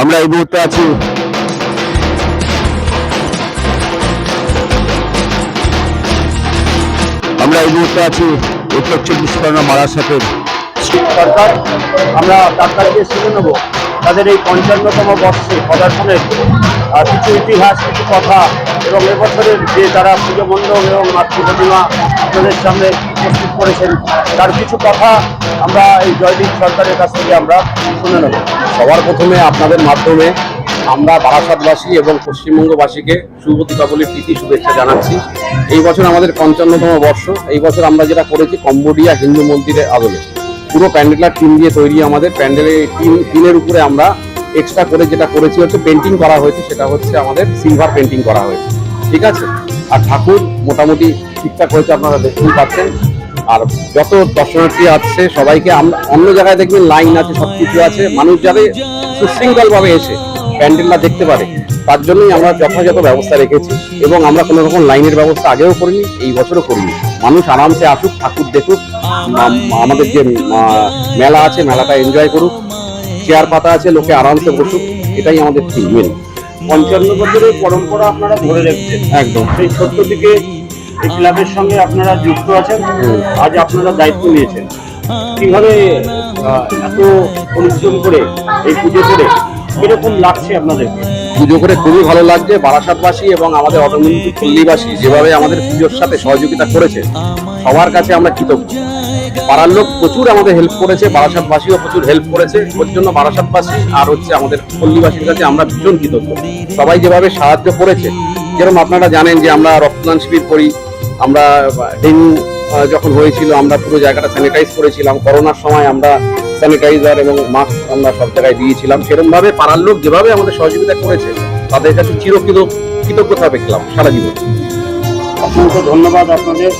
আমরা এই মুহূর্তে আছি। আমরা এই মুহূর্তে আছি উত্তর চব্বিশ পরগনা মারাসাতের সরকার আমরা ডাক্তারকে শুনে নেব তাদের এই পঞ্চান্নতম বর্ষে পদার্পণের আহ, কিছু ইতিহাস কিছু কথা এবং এবছরের যে তারা পুজো মণ্ডপ এবং মাতৃ প্রতিমা আপনাদের সামনে উপস্থিত করেছেন, তার কিছু কথা আমরা এই জয়দীপ সরকারের কাছ থেকে আমরা শুনে নেব। সবার প্রথমে আপনাদের মাধ্যমে আমরা বারাসাতবাসী এবং পশ্চিমবঙ্গবাসীকে দীপাবলির প্রীতি শুভেচ্ছা জানাচ্ছি। এই বছর আমাদের পঞ্চান্নতম বর্ষ। এই বছর আমরা যেটা করেছি কম্বোডিয়া হিন্দু মন্দিরের আদলে। পুরো প্যান্ডেলার টিম দিয়ে তৈরি আমাদের। প্যান্ডেলের টিম টিনের উপরে আমরা এক্সট্রা করে যেটা করেছি হচ্ছে পেন্টিং করা হয়েছে, সেটা হচ্ছে আমাদের সিলভার পেন্টিং করা হয়েছে। ঠিক আছে? আর ঠাকুর মোটামুটি ঠিকঠাক হয়েছে, আপনারা দেখতেই পাচ্ছেন। আর যত দর্শনার্থী আসছে সবাইকে আমরা অন্য জায়গায় দেখবেন লাইন আছে সব কিছু আছে মানুষ যাতে সুশৃঙ্খল ভাবে এসে প্যান্ডেলটা দেখতে পারে। তার জন্যই আমরা যথাযথ ব্যবস্থা রেখেছি এবং আমরা কোনো রকম লাইনের ব্যবস্থা আগেও করিনি এই বছরও করিনি। মানুষ আরামসে আসুক ঠাকুর দেখুক আমাদের যে মেলা আছে মেলাটা এনজয় করুক চেয়ার পাতা আছে লোকে আরামসে বসুক এটাই আমাদের থিম। মেন পঞ্চান্ন বছরের পরম্পরা আপনারা ধরে রেখেছেন। একদম। সেই ছোট্ট থেকে ক্লাবের সঙ্গে আপনারা যুক্ত আছেন? আজ আপনারা দায়িত্ব নিয়েছেন। কীভাবে এত পরিশ্রম করে, এই পুজো করে, কীরকম লাগছে আপনাদেরকে পুজো করে খুবই ভালো লাগছে। বারাসাতবাসী এবং আমাদের অটোমিন্টু পল্লীবাসী যেভাবে আমাদের পুজোর সাথে সহযোগিতা করেছে, সবার কাছে আমরা কৃতজ্ঞ। পাড়ার লোক প্রচুর আমাদের হেল্প করেছে, বারাসাতবাসীও প্রচুর হেল্প করেছে। ওর জন্য বারাসাতবাসী আর হচ্ছে আমাদের পল্লীবাসীর কাছে আমরা ভীষণ কৃতজ্ঞ। সবাই যেভাবে সাহায্য করেছে, যেরকম আপনারা জানেন যে আমরা রক্তদান শিবির করি আমরা ডেঙ্গু যখন হয়েছিল, আমরা পুরো জায়গাটা স্যানিটাইজ করেছিলাম। করোনার সময় আমরা স্যানিটাইজার এবং মাস্ক আমরা সব জায়গায় দিয়েছিলাম। সেরকমভাবে পাড়ার লোক যেভাবে আমাদের সহযোগিতা করেছে, তাদের কাছে চিরকৃত কৃতজ্ঞতা পেলাম সারা জীবন। অসংখ্য ধন্যবাদ আপনাদের।